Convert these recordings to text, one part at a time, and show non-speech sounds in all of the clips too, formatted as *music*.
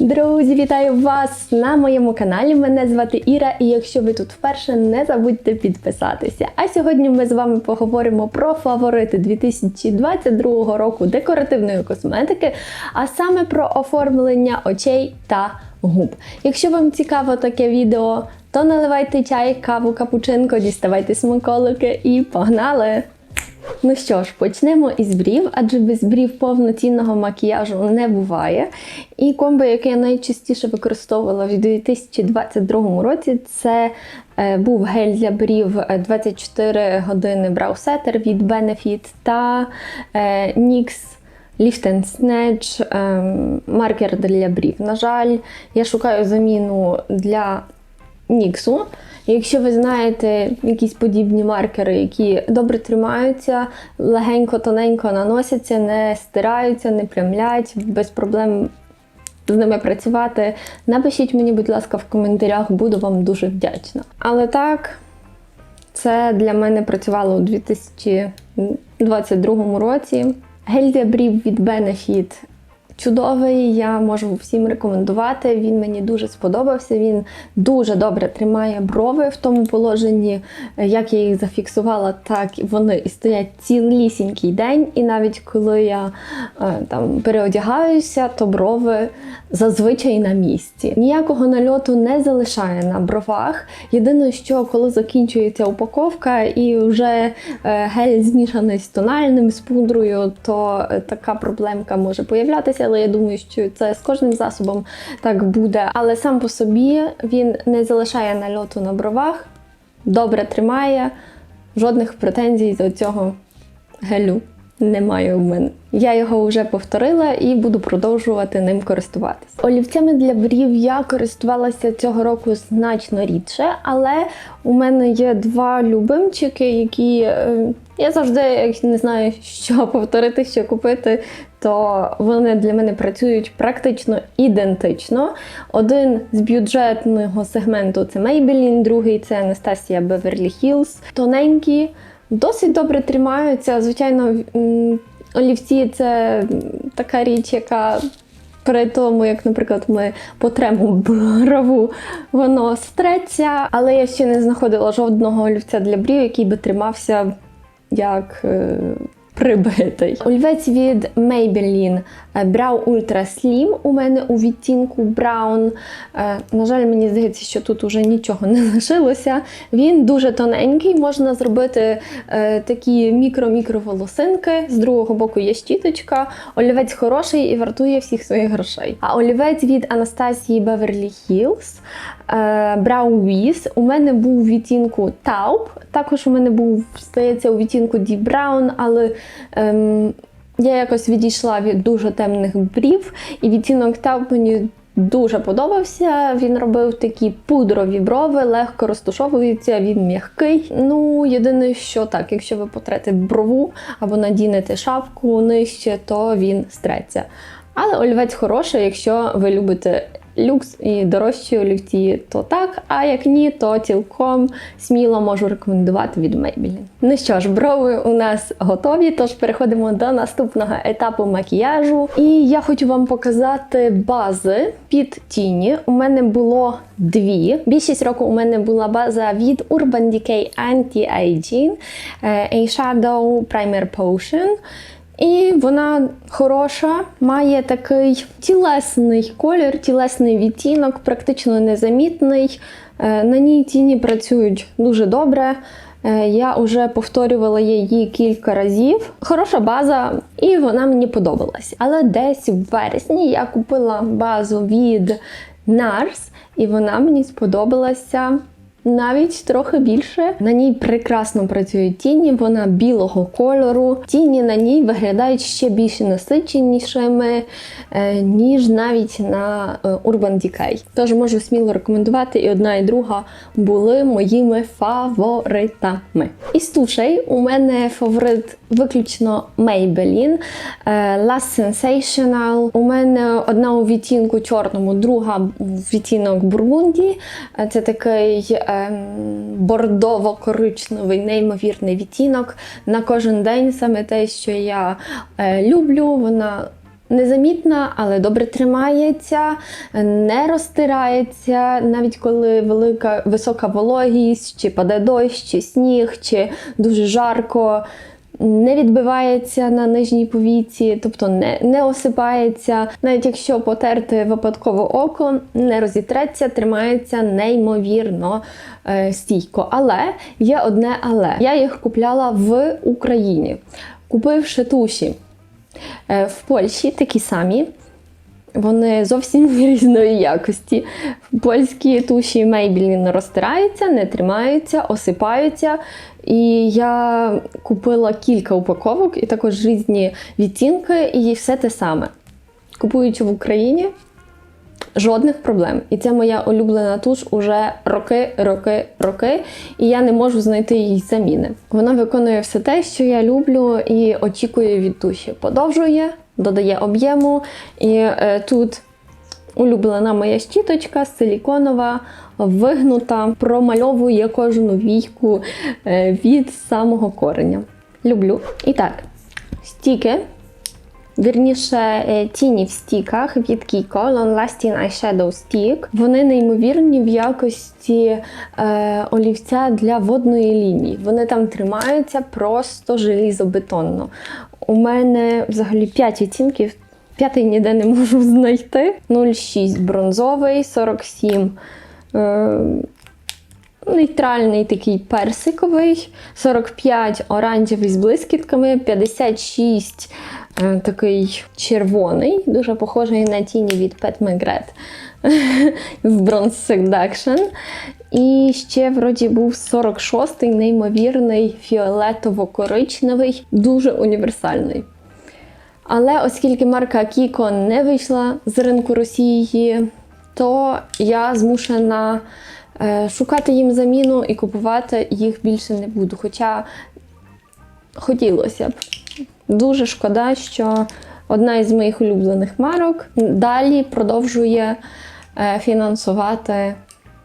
Друзі, вітаю вас на моєму каналі. Мене звати Іра, і якщо ви тут вперше, не забудьте підписатися. А сьогодні ми з вами поговоримо про фаворити 2022 року декоративної косметики, а саме про оформлення очей та губ. Якщо вам цікаво таке відео, то наливайте чай, каву, капучинко, діставайте смаколики і погнали! Ну що ж, почнемо із брів, адже без брів повноцінного макіяжу не буває. І комбо, яке я найчастіше використовувала в 2022 році, це е, був гель для брів е, 24 години Brow Setter від Benefit та е, NYX Lift and Snatch ем, маркер для брів. На жаль, я шукаю заміну для Ніксу. Якщо ви знаєте якісь подібні маркери, які добре тримаються, легенько, тоненько наносяться, не стираються, не плямлять, без проблем з ними працювати, напишіть мені, будь ласка, в коментарях, буду вам дуже вдячна. Але так, це для мене працювало у 2022 році. Гель для від Benefit чудовий, я можу всім рекомендувати. Він мені дуже сподобався. Він дуже добре тримає брови в тому положенні, як я їх зафіксувала, так вони і стоять цілісінький день. І навіть коли я е, там переодягаюся, то брови зазвичай на місці. Ніякого нальоту не залишає на бровах. Єдине, що коли закінчується упаковка і вже е, гель змішаний з тональним, з пудрою, то е, така проблемка може появлятися, але я думаю, що це з кожним засобом так буде. Але сам по собі він не залишає нальоту на бровах, добре тримає, жодних претензій до цього гелю немає у мене. Я його вже повторила і буду продовжувати ним користуватись. Олівцями для брів я користувалася цього року значно рідше, але у мене є два любимчики, які е, я завжди, як не знаю, що *laughs* повторити, що купити, то вони для мене працюють практично ідентично. Один з бюджетного сегменту це Maybelline, другий це Anastasia Beverly Hills. Тоненькі, досить добре тримаються. Звичайно, олівці це така річ, яка. При тому, як, наприклад, ми потремо брову, воно стреться, але я ще не знаходила жодного олівця для брів, який би тримався як е, прибитий. Олівець від Maybelline е, Brow Ultra Slim у мене у відтінку Brown. Е, На жаль, мені здається, що тут уже нічого не лишилося. Він дуже тоненький, можна зробити такі мікро-мікро волосинки. З другого боку є щіточка. Олівець хороший і вартує всіх своїх грошей. А олівець від Анастасії Beverly Hills Brow Wiz у мене був відтінку Taupe. Також у мене був, здається, у відтінку Deep Brown, але ем, я якось відійшла від дуже темних брів, і відтінок Taupe мені дуже подобався. Він робив такі пудрові брови, легко розтушовується, він м'який. Ну, єдине, що так, якщо ви потрете брову або надінете шапку нижче, то він стреться. Але олівець хороший, якщо ви любите люкс і дорожчі олівці, то так. А як ні, то цілком сміло можу рекомендувати від Maybelline. Ну що ж, брови у нас готові, тож переходимо до наступного етапу макіяжу. І я хочу вам показати бази під тіні. У мене було дві. Більшість року у мене була база від Urban Decay Anti-Aging е, Eyeshadow Primer Potion. І вона хороша, має такий тілесний колір, тілесний відтінок, практично незамітний. Е, На ній тіні працюють дуже добре. Е, Я вже повторювала її кілька разів. Хороша база, і вона мені подобалась. Але десь в вересні я купила базу від NARS, і вона мені сподобалася навіть трохи більше. На ній прекрасно працюють тіні, вона білого кольору. Тіні на ній виглядають ще більш насиченішими, е, ніж навіть на е, Urban Decay. Тож можу сміло рекомендувати, і одна і друга були моїми фаворитами. Із тушей у мене фаворит виключно Maybelline е, Last Sensational. У мене одна у відтінку чорному, друга у відтінок Бургунді. Це такий бордово-коричневий, неймовірний відтінок. На кожен день саме те, що я е, люблю. Вона Незамітна, але добре тримається, не розтирається, навіть коли велика висока вологість, чи паде дощ, чи сніг, чи дуже жарко. Не відбивається на нижній повіці, тобто не, не осипається. Навіть якщо потерти випадково око, не розітреться, тримається неймовірно е, стійко. Але є одне але. Я їх купляла в Україні, купивши туші е, в Польщі такі самі. Вони зовсім *laughs* різної якості. Польські туші Maybelline розтираються, не тримаються, осипаються. І я купила кілька упаковок і також різні відтінки, і все те саме. Купуючи в Україні, жодних проблем. І це моя улюблена туш уже роки, роки, роки, і я не можу знайти їй заміни. Вона виконує все те, що я люблю і очікую від туші. Подовжує, додає об'єму. І е, тут улюблена моя щіточка силіконова, вигнута, промальовує кожну війку е, від самого кореня. Люблю. І так, стіки. Вірніше, е, тіні в стіках від Kiko Long Lasting Eyeshadow Stick. Вони неймовірні в якості е, олівця для водної лінії. Вони там тримаються просто желізобетонно. У мене взагалі 5 відтінків, п'ятий ніде не можу знайти. 0,6 бронзовий, 47 е, нейтральний такий персиковий, 45 оранжевий з блискітками, 56 е, такий червоний, дуже похожий на тіні від Pet McGrath в Bronze Seduction. І ще вроді був 46-й неймовірний фіолетово-коричневий, дуже універсальний. Але оскільки марка Kiko не вийшла з ринку Росії, то я змушена шукати їм заміну і купувати їх більше не буду. Хоча хотілося б. Дуже шкода, що одна із моїх улюблених марок далі продовжує е, фінансувати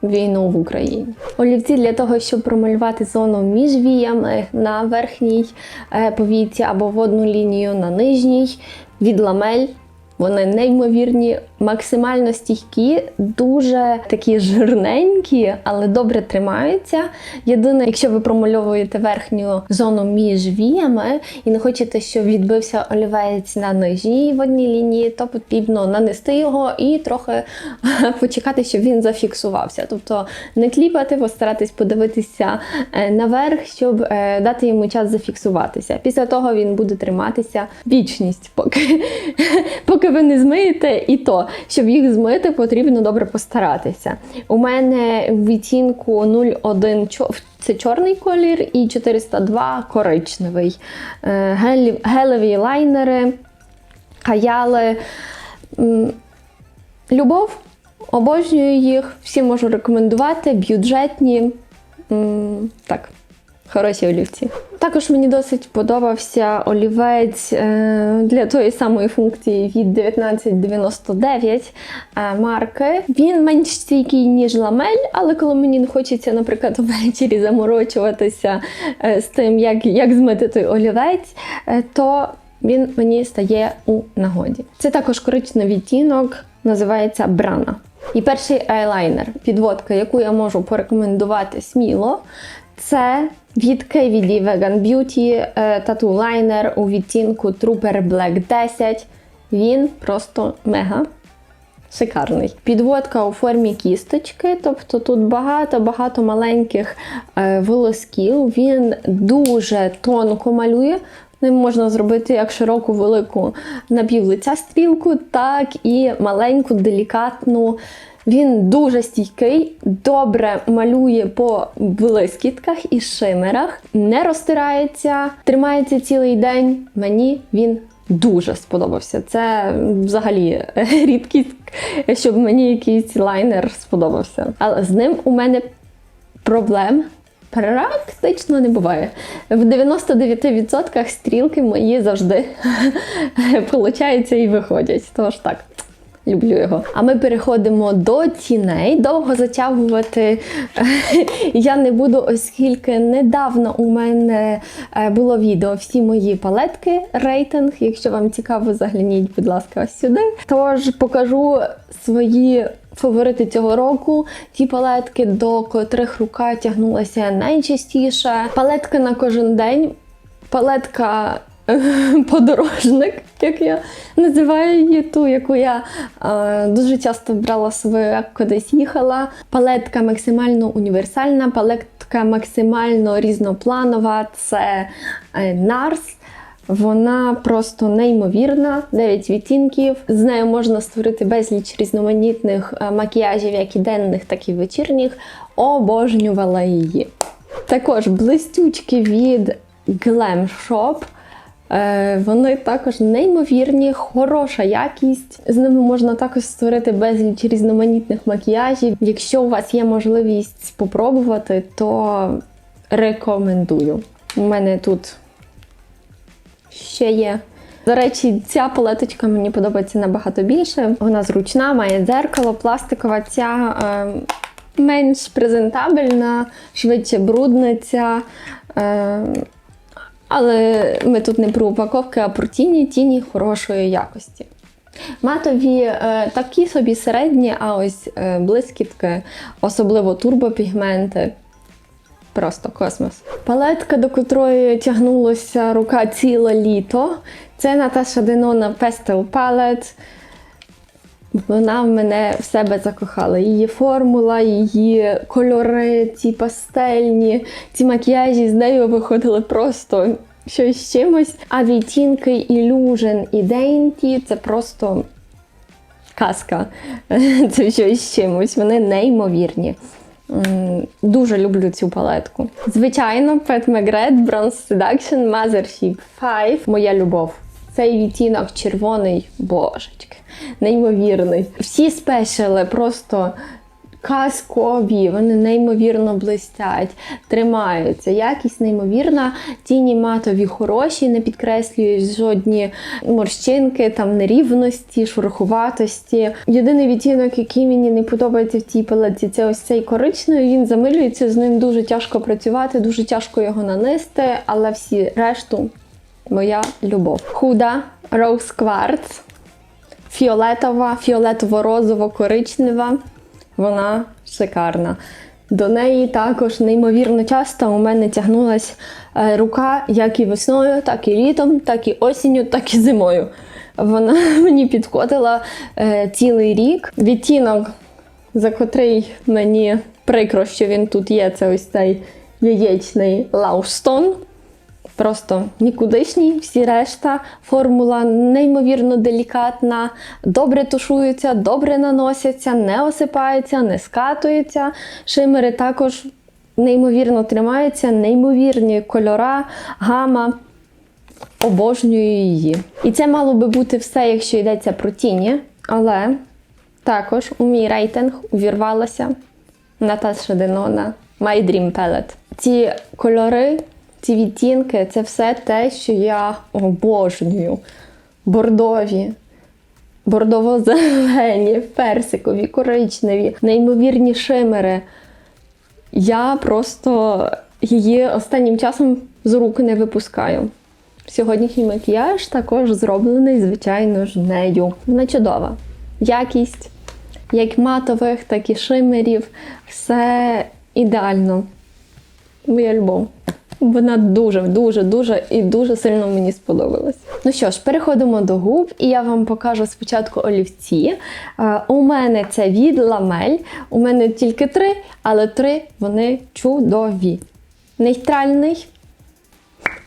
війну в Україні. Олівці для того, щоб промалювати зону між віями на верхній е, повіці або водну лінію на нижній від ламель. Вони неймовірні, максимально стійкі, дуже такі жирненькі, але добре тримаються. Єдине, якщо ви промальовуєте верхню зону між віями і не хочете, щоб відбився олівець на нижній водній лінії, то потрібно нанести його і трохи *laughs* почекати, щоб він зафіксувався. Тобто не кліпати, постаратись подивитися е, наверх, щоб е, дати йому час зафіксуватися. Після того він буде триматися вічність, поки, *laughs* поки ви не змиєте, і то, щоб їх змити, потрібно добре постаратися. У мене в відтінку 01 це чорний колір і 402 коричневий. Е, Гелеві лайнери, каяли. Любов, обожнюю їх, всі можу рекомендувати, бюджетні. Так, хороші олівці. Також мені досить подобався олівець е, для тої самої функції від 1999 е, марки. Він менш стійкий, ніж ламель, але коли мені не хочеться, наприклад, ввечері заморочуватися е, з тим, як, як змити той олівець, то він мені стає у нагоді. Це також коричневий відтінок, називається Брана. І перший айлайнер, підводка, яку я можу порекомендувати сміло, це від KVD Vegan Beauty тату лайнер у відтінку Trooper Black 10. Він просто мега шикарний. Підводка у формі кісточки, тобто тут багато-багато маленьких е, волосків. Він дуже тонко малює. Ним можна зробити як широку велику напівлиця стрілку, так і маленьку, делікатну. Він дуже стійкий, добре малює по блискітках і шимерах, не розтирається, тримається цілий день. Мені він дуже сподобався. Це взагалі *laughs* рідкість, щоб мені якийсь лайнер сподобався. Але з ним у мене проблем практично не буває. В 99% стрілки мої завжди *laughs* получаються і виходять. Тож так, Люблю його. А ми переходимо до тіней. Довго затягувати я не буду, оскільки недавно у мене е, було відео всі мої палетки, рейтинг. Якщо вам цікаво, загляніть, будь ласка, ось сюди. Тож покажу свої фаворити цього року. Ті палетки, до котрих рука тягнулася найчастіше. Палетка на кожен день, палетка *laughs* подорожник, як я називаю її, ту, яку я е, дуже часто брала собою, як кудись їхала. Палетка максимально універсальна, палетка максимально різнопланова. Це е, Нарс. Вона просто неймовірна, 9 відтінків. З нею можна створити безліч різноманітних е, макіяжів, як і денних, так і вечірніх. Обожнювала її. Також блистючки від Glam Shop. Е, Вони також неймовірні, хороша якість. З ними можна також створити безліч різноманітних макіяжів. Якщо у вас є можливість спробувати, то рекомендую. У мене тут ще є. До речі, ця палеточка мені подобається набагато більше. Вона зручна, має дзеркало, пластикова. Ця е, менш презентабельна, швидше брудниця. Е, але ми тут не про упаковки, а про тіні, тіні хорошої якості. Матові е, такі собі середні, а ось е, блискітки, особливо турбопігменти. Просто космос. Палетка, до котрої тягнулася рука ціле літо. Це Наташа Денона Pastel Palette. Вона в мене в себе закохала. Її формула, її кольори, ці пастельні, ці макіяжі з нею виходили просто щось з чимось. А відтінки Illusion і Dainty – це просто казка. *laughs* Це щось з чимось. Вони неймовірні. Дуже люблю цю палетку. Звичайно, Pet Magret Bronze Seduction Mothership 5 моя любов. Цей відтінок червоний, божечки, неймовірний. Всі спешили просто казкові, вони неймовірно блистять, тримаються. Якість неймовірна, тіні матові хороші, не підкреслюють жодні морщинки, там нерівності, шурхуватості. Єдиний відтінок, який мені не подобається в цій палеті, це ось цей коричневий. Він замилюється, з ним дуже тяжко працювати, дуже тяжко його нанести, але всі решту моя любов. Худа Rose Quartz. Фіолетова, фіолетово-розово-коричнева. Вона шикарна. До неї також неймовірно часто у мене тягнулась е, рука як і весною, так і літом, так і осінню, так і зимою. Вона *laughs* мені підходила е, цілий рік. Відтінок, за котрий мені прикро, що він тут є, це ось цей яєчний Лаустон. Просто нікудишній, всі решта. Формула неймовірно делікатна, добре тушуються, добре наносяться, не осипаються, не скатуються. Шимери також неймовірно тримаються, неймовірні кольора, гама. Обожнюю її. І це мало би бути все, якщо йдеться про тіні, але також у мій рейтинг увірвалася Наташа Денона My Dream Palette. Ці кольори ці відтінки це все те, що я обожнюю. Бордові, бордово-зелені, персикові, коричневі, неймовірні шимери. Я просто її останнім часом з рук не випускаю. Сьогоднішній макіяж також зроблений, звичайно ж, нею. Вона чудова. Якість, як матових, так і шимерів. Все ідеально. Моя любов. Вона дуже, дуже, дуже і дуже сильно мені сподобалась. Ну що ж, переходимо до губ, і я вам покажу спочатку олівці. У мене це від ламель. У мене тільки три, але три вони чудові. Нейтральний.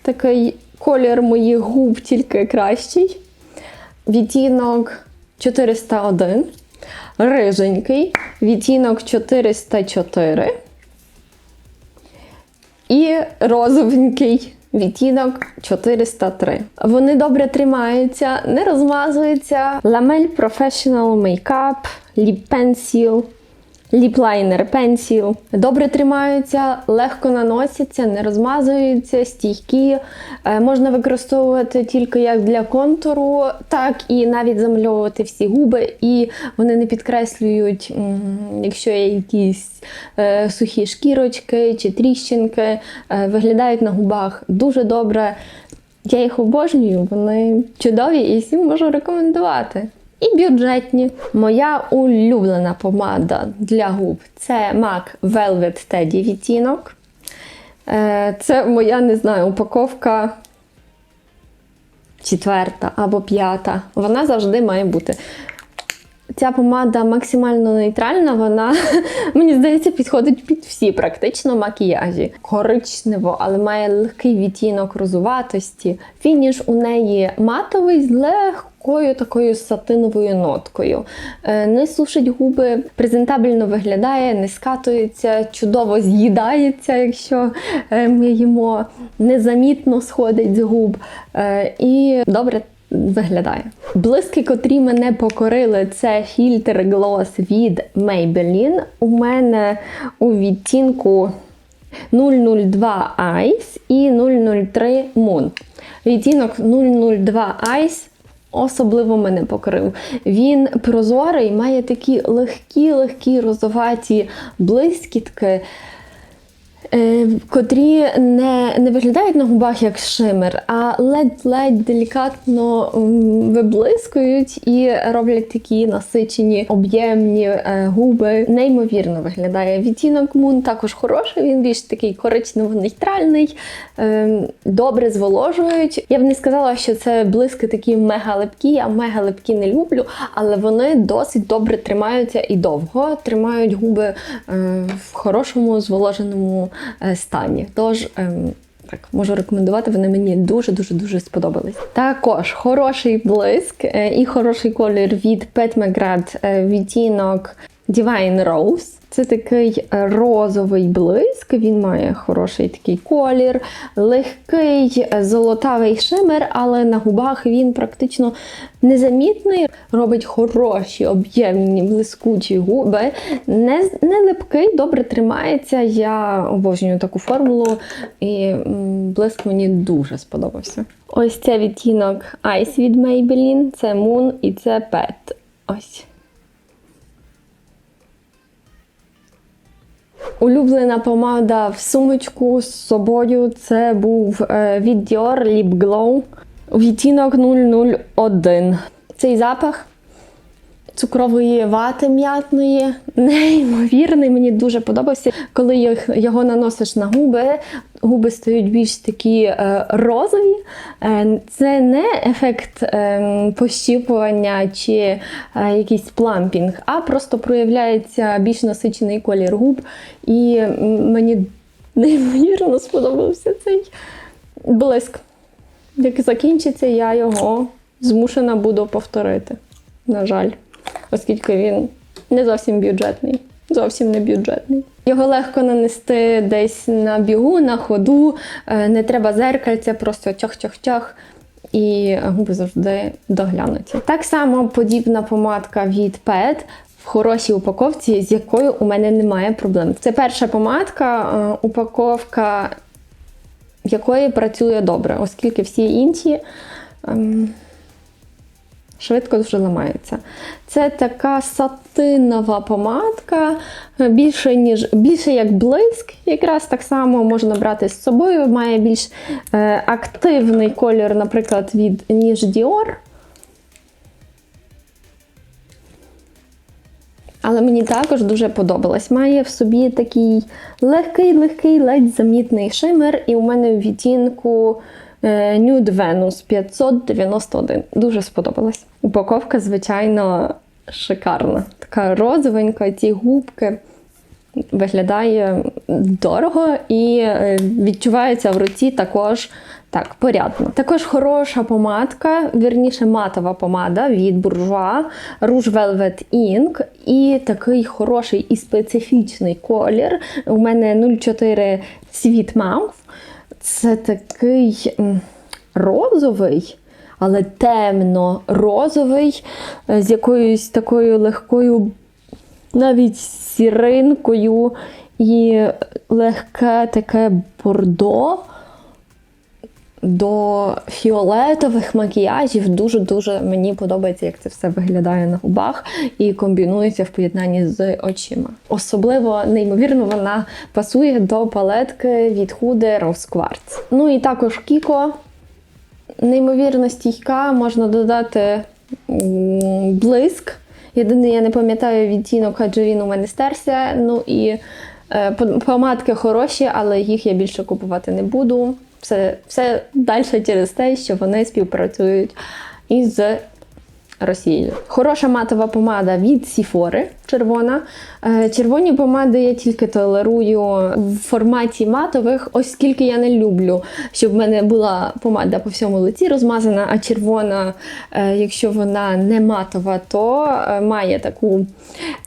Такий колір моїх губ тільки кращий. Відтінок 401. Риженький. Відтінок 404. І розовенький відтінок 403. Вони добре тримаються, не розмазуються. Lamel Professional Makeup, Lip Pencil. Ліплайнер пенсіл. Добре тримаються, легко наносяться, не розмазуються, стійкі. Е, Можна використовувати тільки як для контуру, так і навіть замальовувати всі губи, і вони не підкреслюють, якщо є якісь е, сухі шкірочки чи тріщинки, е, виглядають на губах дуже добре. Я їх обожнюю, вони чудові і всім можу рекомендувати. І бюджетні. Моя улюблена помада для губ це MAC Velvet Teddy відтінок. Е, Це моя, не знаю, упаковка четверта або п'ята. Вона завжди має бути. Ця помада максимально нейтральна, вона, *laughs* мені здається, підходить під всі практично макіяжі. Коричнево, але має легкий відтінок розуватості. Фініш у неї матовий з легкою такою сатиновою ноткою. Е, Не сушить губи, презентабельно виглядає, не скатується, чудово з'їдається, якщо е, ми їмо, незамітно сходить з губ. Е, І добре виглядає. Блиски, котрі мене покорили, це фільтр Gloss від Maybelline. У мене у відтінку 002 Ice і 003 Moon. Відтінок 002 Ice особливо мене покрив. Він прозорий, має такі легкі-легкі розоваті блискітки. Е, котрі не, не виглядають на губах як шимер, а ледь-ледь делікатно виблискують і роблять такі насичені, об'ємні е, губи. Неймовірно виглядає. Відтінок Moon також хороший, він більш такий коричнево-нейтральний, е, добре зволожують. Я б не сказала, що це блиски такі мега липкі, я мега липкі не люблю, але вони досить добре тримаються і довго тримають губи в хорошому зволоженому стані. Тож. ем, так, можу рекомендувати, вони мені дуже-дуже дуже сподобались. Також хороший блиск е, і хороший колір від Pet McGrath е, відтінок Divine Rose. Це такий е, розовий блиск, він має хороший такий колір, легкий е, золотавий шимер, але на губах він практично незамітний, робить хороші, об'ємні, блискучі губи. Не, не липкий, добре тримається. Я обожнюю таку формулу, і блиск мені дуже сподобався. Ось це відтінок Ice від Maybelline, це Moon і це Pet. Ось. Улюблена помада в сумочку з собою це був від Dior Lip Glow відтінок 001. Цей запах цукрової вати м'ятної, неймовірний, мені дуже подобався. Коли їх- його наносиш на губи, губи стають більш такі е, розові. Е, це не ефект е, пощіпування чи е, якийсь плампінг, а просто проявляється більш насичений колір губ. І мені неймовірно сподобався цей блиск. Як закінчиться, я його змушена буду повторити. На жаль, оскільки він не зовсім бюджетний. Зовсім не бюджетний. Його легко нанести десь на бігу, на ходу, е, не треба зеркальця, просто тьох-тьох-тьох. І губи завжди доглянуті. Так само подібна помадка від Pet в хорошій упаковці, з якою у мене немає проблем. Це перша помадка, е, упаковка якої працює добре, оскільки всі інші ем, швидко дуже ламаються. Це така сатинова помадка, більше, ніж, більше як блиск, якраз так само можна брати з собою, має більш е, активний колір, наприклад, від ніж Dior. Але мені також дуже подобалось. Має в собі такий легкий-легкий, ледь замітний шимер, і у мене в відтінку Nude Venus 591. Дуже сподобалось. Упаковка, звичайно, шикарна. Така розовенька, ці губки. Виглядає дорого і е, відчувається в руці також так, порядно. Також хороша помадка, вірніше матова помада від Bourjois Rouge Velvet Ink. І такий хороший і специфічний колір. У мене 04 Sweet Mouth. Це такий розовий. Але темно розовий, е, з якоюсь такою легкою навіть сіринкою і легке таке бордо до фіолетових макіяжів. Дуже-дуже мені подобається, як це все виглядає на губах і комбінується в поєднанні з очима. Особливо, неймовірно, вона пасує до палетки від Huda Rose Quartz. Ну і також Kiko. Неймовірно стійка, можна додати блиск. Єдине, я не пам'ятаю відтінок, адже він у мене стерся. Ну і е, помадки хороші, але їх я більше купувати не буду. Все, все далі через те, що вони співпрацюють із Росією. Хороша матова помада від Сіфори червона. Е, Червоні помади я тільки толерую в форматі матових, оскільки я не люблю, щоб в мене була помада по всьому лиці розмазана, а червона, е, якщо вона не матова, то е, має таку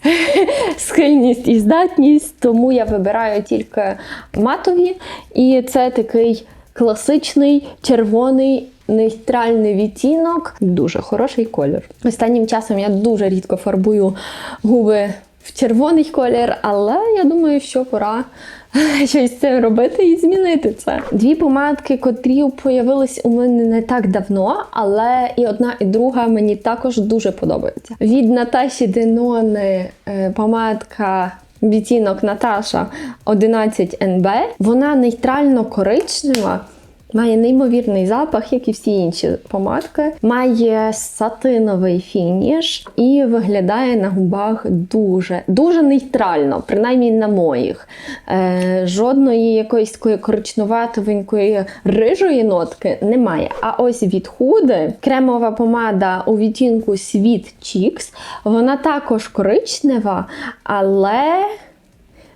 *laughs* схильність і здатність, тому я вибираю тільки матові. І це такий класичний червоний нейтральний відтінок. Дуже хороший колір. Останнім часом я дуже рідко фарбую губи в червоний колір, але я думаю, що пора *laughs* щось з цим робити і змінити це. Дві помадки, котрі появились у мене не так давно, але і одна, і друга мені також дуже подобаються. Від Наташі Денони е, помадка відтінок Наташа 11 НБ. Вона нейтрально коричнева. Має неймовірний запах, як і всі інші помадки. Має сатиновий фініш і виглядає на губах дуже, дуже нейтрально, принаймні на моїх. Е, жодної якоїсь такої коричнуватовенької рижої нотки немає. А ось від худи кремова помада у відтінку Sweet Cheeks, вона також коричнева, але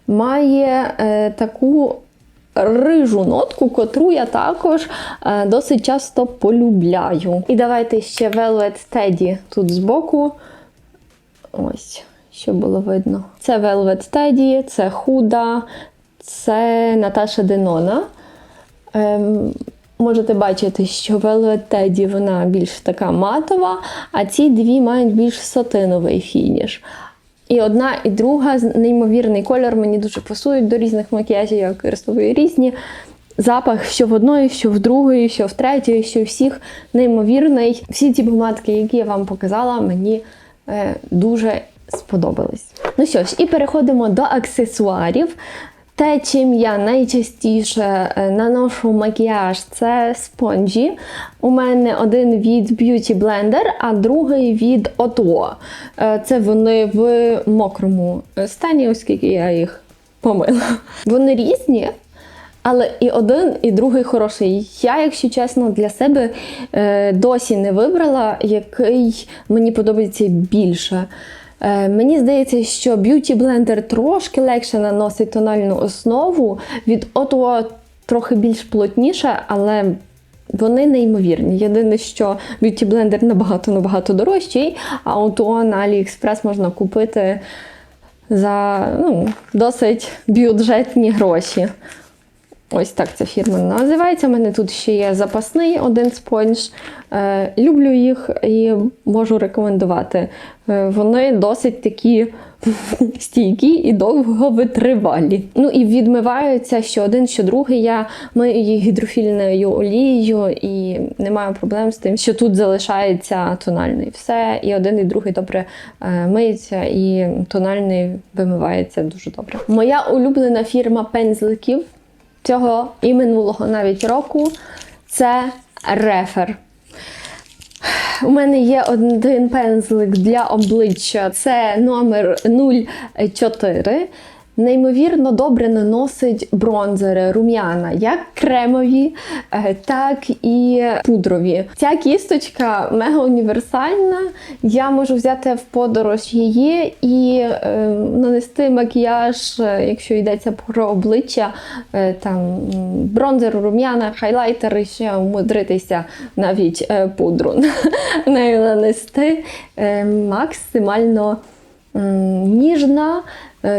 має е, таку рижу нотку, котру я також е, досить часто полюбляю. І давайте ще Velvet Teddy тут збоку. Ось, щоб було видно. Це Velvet Teddy, це Худа, це Наташа Денона. Ем, можете бачити, що Velvet Teddy вона більш така матова, а ці дві мають більш сатиновий фініш. І одна, і друга неймовірний кольор мені дуже пасують до різних макіяжів, я використовую різні. Запах що в одної, що в другої, що в третьої, що всіх неймовірний. Всі ці помадки, які я вам показала, мені е, дуже сподобались. Ну що ж, і переходимо до аксесуарів. Те, чим я найчастіше е, наношу макіяж, це спонжі. У мене один від Beauty Blender, а другий від Otto. Е, Це вони в мокрому стані, оскільки я їх помила. Вони різні, але і один, і другий хороший. Я, якщо чесно, для себе е, досі не вибрала, який мені подобається більше. Е, Мені здається, що Beauty Blender трошки легше наносить тональну основу. Від Otto трохи більш плотніше, але вони неймовірні. Єдине, що Beauty Blender набагато-набагато дорожчий, а Otto на AliExpress можна купити за ну, досить бюджетні гроші. Ось так ця фірма називається. У мене тут ще є запасний один спонж. Е, люблю їх і можу рекомендувати. Е, вони досить такі *laughs* стійкі і довго витривалі. Ну і відмиваються що один, що другий. Я мию їх гідрофільною олією і не маю проблем з тим, що тут залишається тональний. Все, і один, і другий добре е, миється, і тональний вимивається дуже добре. Моя улюблена фірма пензликів цього і минулого навіть року це рефер. У мене є один пензлик для обличчя, це номер 04. Неймовірно добре наносить бронзери, рум'яна, як кремові, е, так і пудрові. Ця кісточка мега універсальна. Я можу взяти в подорож її і е, нанести макіяж, е, якщо йдеться про обличчя, е, там бронзер, рум'яна, хайлайтер, і ще умудритися навіть е, пудру *laughs* нею нанести е, максимально ніжна,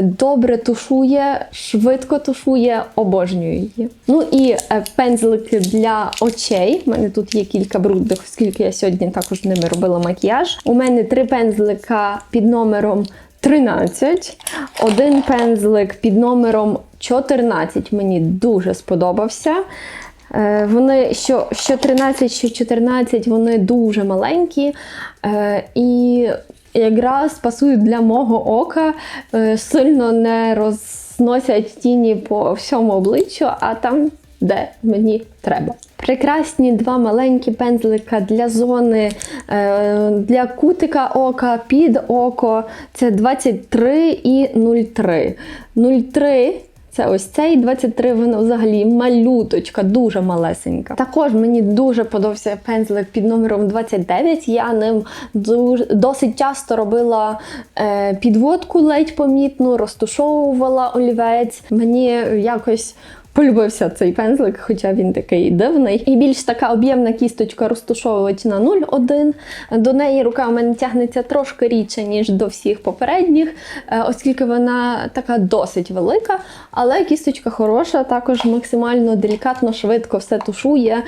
добре тушує, швидко тушує, обожнюю її. Ну і е, пензлики для очей. У мене тут є кілька брудних, оскільки я сьогодні також ними робила макіяж. У мене три пензлика під номером 13. Один пензлик під номером 14 мені дуже сподобався. Е, Вони що, що 13, що 14, вони дуже маленькі е, і якраз пасують для мого ока, е, сильно не розносять тіні по всьому обличчю, а там, де мені треба. Прекрасні два маленькі пензлика для зони, е, для кутика ока, під око. Це 23 і 03. 03 це ось цей 23, воно взагалі малюточка, дуже малесенька. Також мені дуже подобався пензлик під номером 29. Я ним дуже, досить часто робила е, підводку ледь помітну, розтушовувала олівець. Мені якось. Полюбився цей пензлик, хоча він такий дивний. І більш така об'ємна кісточка розтушовувач на 0,1. До неї рука у мене тягнеться трошки рідше, ніж до всіх попередніх, е, оскільки вона така досить велика, але кісточка хороша, також максимально делікатно, швидко все тушує.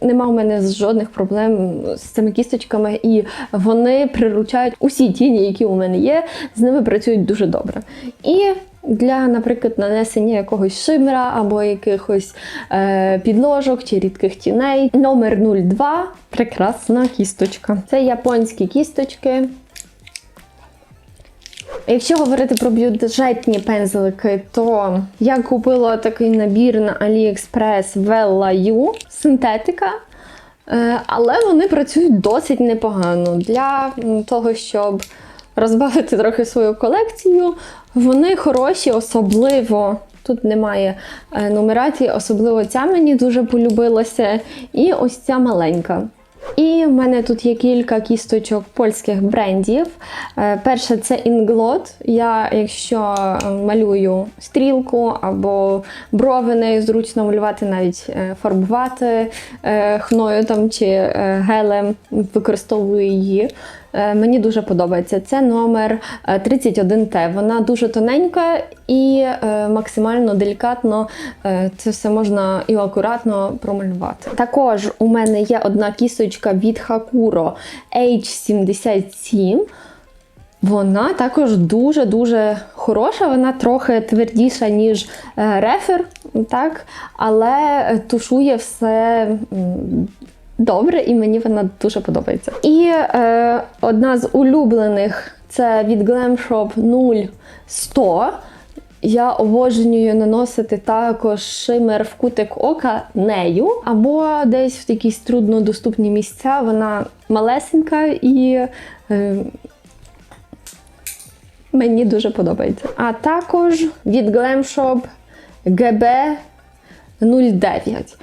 Нема у мене жодних проблем з цими кісточками, і вони приручають усі тіні, які у мене є, з ними працюють дуже добре. І для, наприклад, нанесення якогось шимера або якихось е, підложок чи рідких тіней. Номер 02 прекрасна кісточка. Це японські кісточки. Якщо говорити про бюджетні пензлики, то я купила такий набір на AliExpress Vella U синтетика. Е, Але вони працюють досить непогано для того, щоб розбавити трохи свою колекцію. Вони хороші, особливо. Тут немає е, нумерації, особливо ця мені дуже полюбилася. І ось ця маленька. І в мене тут є кілька кісточок польських брендів. Е, Перше це Inglot. Я, якщо е, малюю стрілку або брови нею зручно малювати, навіть фарбувати хною там чи гелем, використовую її. Е, Мені дуже подобається. Це номер е, 31Т. Вона дуже тоненька і е, максимально делікатно е, це все можна і акуратно промалювати. Також у мене є одна кісточка від Hakuro H77. Вона також дуже-дуже хороша, вона трохи твердіша, ніж е, рефер, так? але тушує все добре, і мені вона дуже подобається. І е, одна з улюблених це від Glam Shop 0100. Я обожнюю наносити також шимер в кутик ока нею, або десь в якісь труднодоступні місця. Вона малесенька і е, мені дуже подобається. А також від Glam Shop GB 09.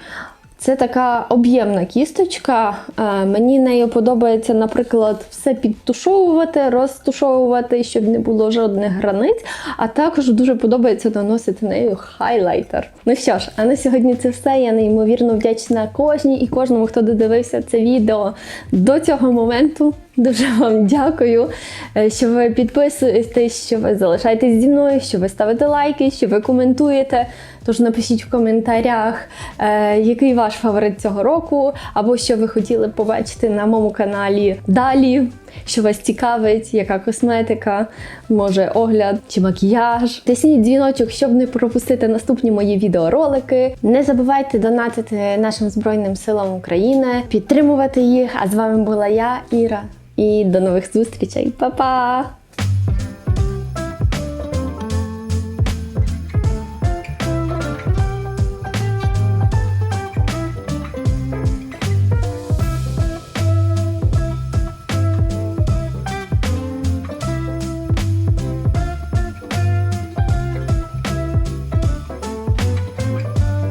Це така об'ємна кісточка. Е, Мені нею подобається, наприклад, все підтушовувати, розтушовувати, щоб не було жодних границь. А також дуже подобається наносити нею хайлайтер. Ну що ж, а на сьогодні це все. Я неймовірно вдячна кожній і кожному, хто додивився це відео до цього моменту. Дуже вам дякую, е, що ви підписуєтесь, що ви залишаєтесь зі мною, що ви ставите лайки, що ви коментуєте. Тож напишіть в коментарях, е, який ваш фаворит цього року, або що ви хотіли побачити на моєму каналі далі, що вас цікавить, яка косметика, може огляд чи макіяж. Тисніть дзвіночок, щоб не пропустити наступні мої відеоролики. Не забувайте донатити нашим Збройним силам України, підтримувати їх. А з вами була я, Іра. І до нових зустрічей. Па-па!